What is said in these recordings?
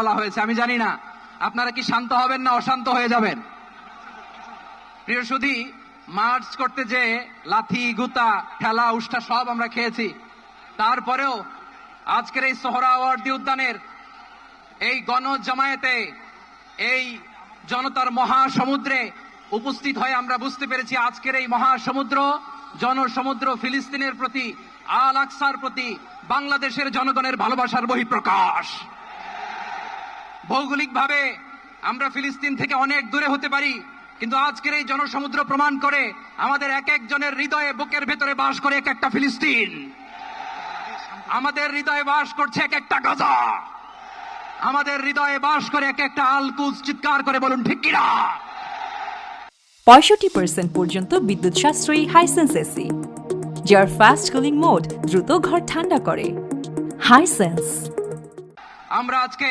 বলা হয়েছে, আমি জানি না। আপনারা কি শান্ত হবেন না অশান্ত হয়ে যাবেন? প্রিয় সুধী, মার্চ করতে যে লাথি, গুতা, ঠেলা উষ্টা সব আমরা খেয়েছি, তারপরেও আজকের এই সোহরাওয়ার্দী উদ্যানের এই গণ জামায়াতে এই জনতার মহাসমুদ্রে উপস্থিত হয়ে আমরা বুঝতে পেরেছি আজকের এই মহাসমুদ্র, জনসমুদ্র ফিলিস্তিনের প্রতি, আল আকসার প্রতি, বাংলাদেশের জনগণের ভালোবাসার বহিঃপ্রকাশ। ভৌগোলিকভাবে আমরা ফিলিস্তিন থেকে অনেক দূরে হতে পারি কিন্তু আজকের এই জনসমুদ্র প্রমাণ করে আমাদের এক একজনের হৃদয়ে বুকের ভেতরে বাস করে এক একটা ফিলিস্তিন। আমাদের হৃদয়ে বাস করছে এক একটা গাজা। আমাদের হৃদয়ে বাস করে এক একটা আলকুজ চিৎকার করে বলুন ঠিক কিনা পঁয়ষট্টি পার্সেন্ট পর্যন্ত বিদ্যুৎ সাশ্রয়ী হাইসেন্স এসি যার ফাস্ট কুলিং মোড দ্রুত ঘর ঠান্ডা করে। হাইসেন্স আমরা আজকে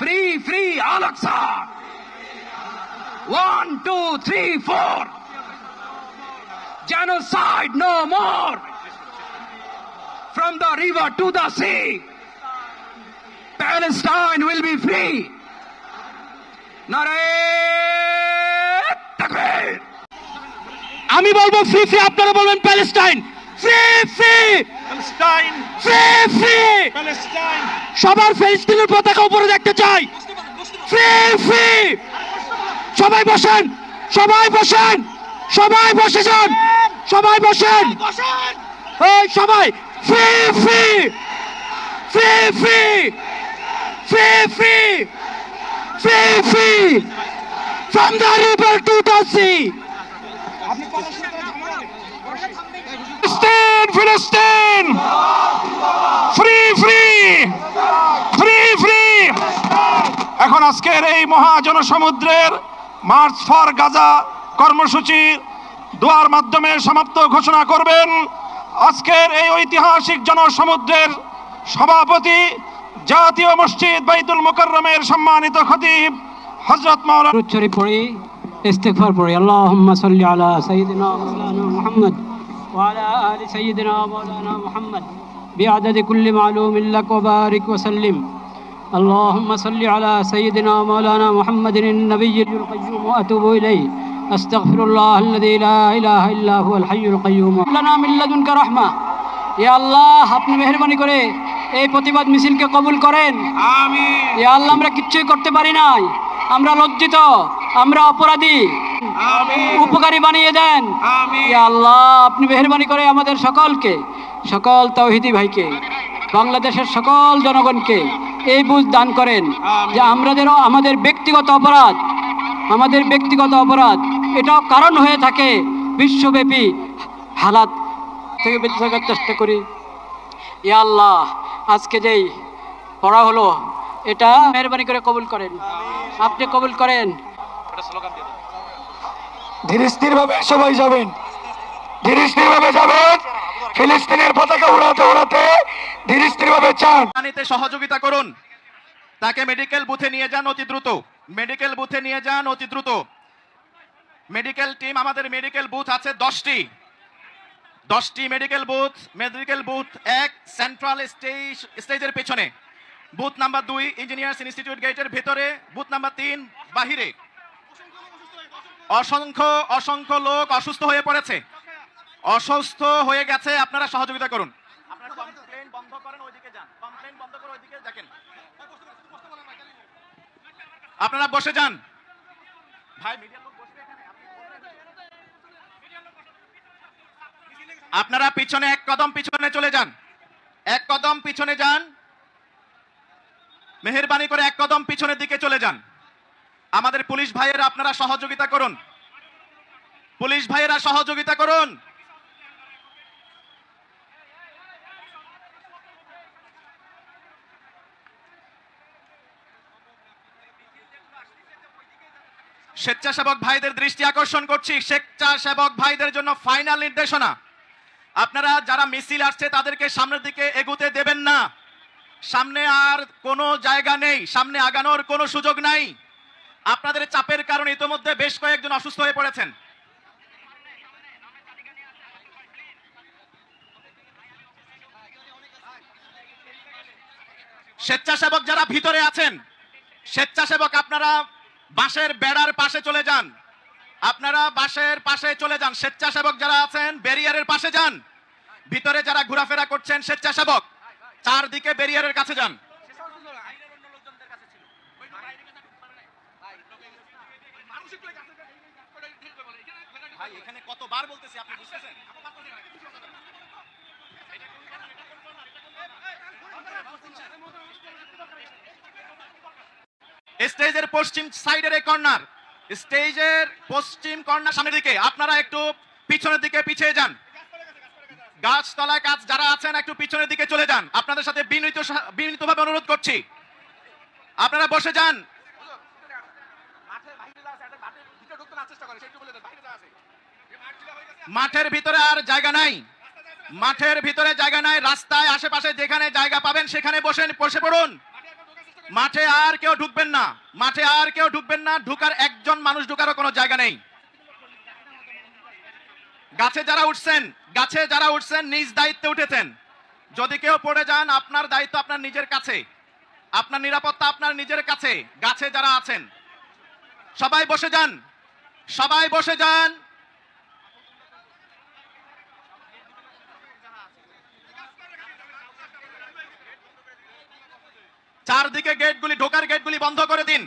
free free আলাক্সা one two three four genocide no more from the river to the sea palestine will be free নারে তাকবীর আমি বলবো ফ্রি ফ্রি আপনারা বলবেন Palestine free free Palestine! Free! সবার ফিলিস্তিনের পতাকা উপরে দেখতে চাই। ফ্রি ফ্রি সবাই বসেন সবাই বসেন সবাই বসে যান সবাই বসেন। এই সবাই free free free free free free free free from the river to the sea! ফিলিস্তিন ফিলিস্তিন। ফ্রি ফ্রি ফ্রি ফ্রি এখন আজকের এই মহা জনসমুদ্রের মার্চ ফর গাজা কর্মসূচি দোয়ার মাধ্যমে সমাপ্ত ঘোষণা করবেন। আজকের এই ঐতিহাসিক জনসমুদ্রের সভাপতি জাতীয় মসজিদ বাইদুল মোকাররমের সম্মানিত খতিব হজরত মাওলানা শরীফ পড়ি, ইস্তেগফার পড়ি। আল্লাহুম্মা সাল্লি আলা وعلى آل سيدنا مولانا محمد بعدد كل معلوم لك وبارك وسلم اللهم صل على سيدنا مولانا محمد النبي القيوم وأتوب إليه أستغفر الله الذي لا إله إلا هو الحي القيوم لنا من لدنك رحمة يا الله আপনি মেহরবানি করে এই প্রতিবাদ মিছিলকে কবুল করেন আমিন ইয়া আল্লাহ আমরা কিচ্ছুই করতে পারি নাই আমরা লজ্জিত আমরা অপরাধী আমিন উপকারী বানিয়ে দেন। আমিন। আল্লাহ আপনি মেহরবানি করে আমাদের সকলকে সকল তৌহিদি ভাইকে বাংলাদেশের সকল জনগণকে এই বুঝ দান করেন যে আমাদের আমাদের ব্যক্তিগত অপরাধ আমাদের ব্যক্তিগত অপরাধ এটাও কারণ হয়ে থাকে বিশ্বব্যাপী হালাত থেকে বেঁচে থাকার চেষ্টা করি। ইয়া আল্লাহ আজকে যেই পড়া হলো এটা মেহরবানি করে কবুল করেন। আপনি কবুল করেন। ধীরে স্থির ভাবে সবাই যাবেন। ধীরে স্থির ভাবে যাবেন। ফিলিস্তিনের পতাকা উড়াতে উড়াতে ধীরে স্থির ভাবে চান সহযোগিতা করুন। তাকে মেডিকেল বুথে নিয়ে যান অতি দ্রুত। মেডিকেল বুথে নিয়ে যান অতি দ্রুত। মেডিকেল টিম আমাদের মেডিকেল বুথ আছে দশটি। দশটি মেডিকেল বুথ মেডিকেল বুথ এক সেন্ট্রাল স্টেজ স্টেজের পেছনে। বুথ নাম্বার দুই ইঞ্জিনিয়ার্স ইনস্টিটিউট গেটের ভেতরে। বুথ নাম্বার তিন, বাহিরে। অসংখ্য অসংখ্য লোক অসুস্থ হয়ে পড়েছে। অসুস্থ হয়ে গেছে আপনারা সহযোগিতা করুন। আপনারা বসে যান। ভাই। আপনারা পিছনে এক কদম পিছনে চলে যান। এক কদম পিছনে যান। মেহেরবানি করে এক কদম পিছনের দিকে চলে যান। আমাদের পুলিশ ভাইয়েরা আপনারা সহযোগিতা করুন। পুলিশ ভাইয়েরা সহযোগিতা করুন। স্বেচ্ছাসেবক ভাইদের দৃষ্টি আকর্ষণ করছি। স্বেচ্ছাসেবক ভাইদের জন্য ফাইনাল নির্দেশনা। আপনারা যারা মিছিল আসছে, তাদেরকে সামনের দিকে এগুতে দেবেন না। সামনে আর কোনো জায়গা নেই। সামনে আগানোর কোনো সুযোগ নাই। আপনাদের চাপের কারণে ইতোমধ্যে বেশ কয়েকজন অসুস্থ হয়ে পড়েছেন। স্বেচ্ছাসেবক যারা ভিতরে আছেন, স্বেচ্ছাসেবক আপনারা বাঁশের বেড়ার পাশে চলে যান। আপনারা বাঁশের পাশে চলে যান। স্বেচ্ছাসেবক যারা আছেন, ব্যারিয়ারের পাশে যান। ভিতরে যারা ঘোরাফেরা করছেন, স্বেচ্ছাসেবক, চারদিকে ব্যারিয়ারের কাছে যান। ভাই, এখানে কতবার বলতেছি আপনি বুঝতেছেন? স্টেজের পশ্চিম সাইডের এই কর্নার, স্টেজের পশ্চিম কর্নার সামনের দিকে। আপনারা একটু পিছনের দিকে পিছিয়ে যান। গাছতলায় কাজ যারা আছেন, একটু পিছনের দিকে চলে যান। আপনাদের সাথে বিনীত বিনীতভাবে অনুরোধ করছি। আপনারা বসে যান। মাঠের ভিতরে আর জায়গা নাই। মাঠের ভিতরে জায়গা নাই, রাস্তায় আশেপাশে যেখানে জায়গা পাবেন সেখানে বসে বসে পড়ুন। মাঠে আর কেউ ঢুকবেন না, মাঠে আর কেউ ঢুকবেন না, ঢুকার একজন মানুষ ঢুকারও কোনো জায়গা নেই। গাছে যারা উঠছেন, গাছে যারা উঠছেন, নিজ দায়িত্বে উঠেছেন। যদি কেউ পড়ে যান, আপনার দায়িত্ব আপনার নিজের কাছে। আপনার নিরাপত্তা আপনার নিজের কাছে, গাছে যারা আছেন। সবাই বসে যান, সবাই বসে যান। চারদিকে গেটগুলি, ঢোকার গেটগুলি বন্ধ করে দিন।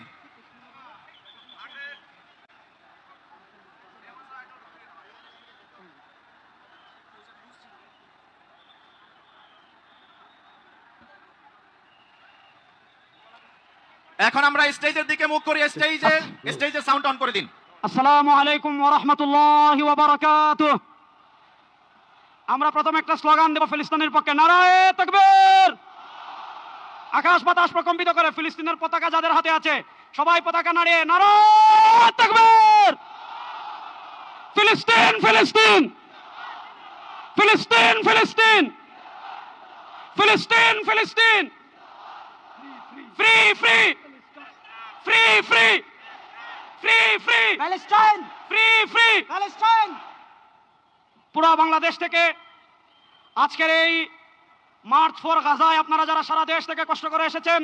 এখন আমরা স্টেজের দিকে মুখ করি স্টেজের স্টেজে সাউন্ড অন করে দিন। আসসালামু আলাইকুম ওরহমতুল্লাহ ওবরাকাত আমরা প্রথম একটা স্লোগান দেব ফিলিস্তিনের পক্ষে। নারায়ে তকবীর! আকাশ বাতাস প্রকম্পিত করে ফিলিস্তিনের পতাকা যাদের হাতে আছে সবাই পতাকা নাড়িয়ে নারায়ে তকবীর! ফিলিস্তিন ফিলিস্তিন! ফিলিস্তিন ফিলিস্তিন! ফিলিস্তিন ফিলিস্তিন! Free free free free free free Palestine free free Palestine পুরো বাংলাদেশ থেকে আজকের এই মার্চ ফোর গাজায় আপনারা যারা সারা দেশ থেকে কষ্ট করে এসেছেন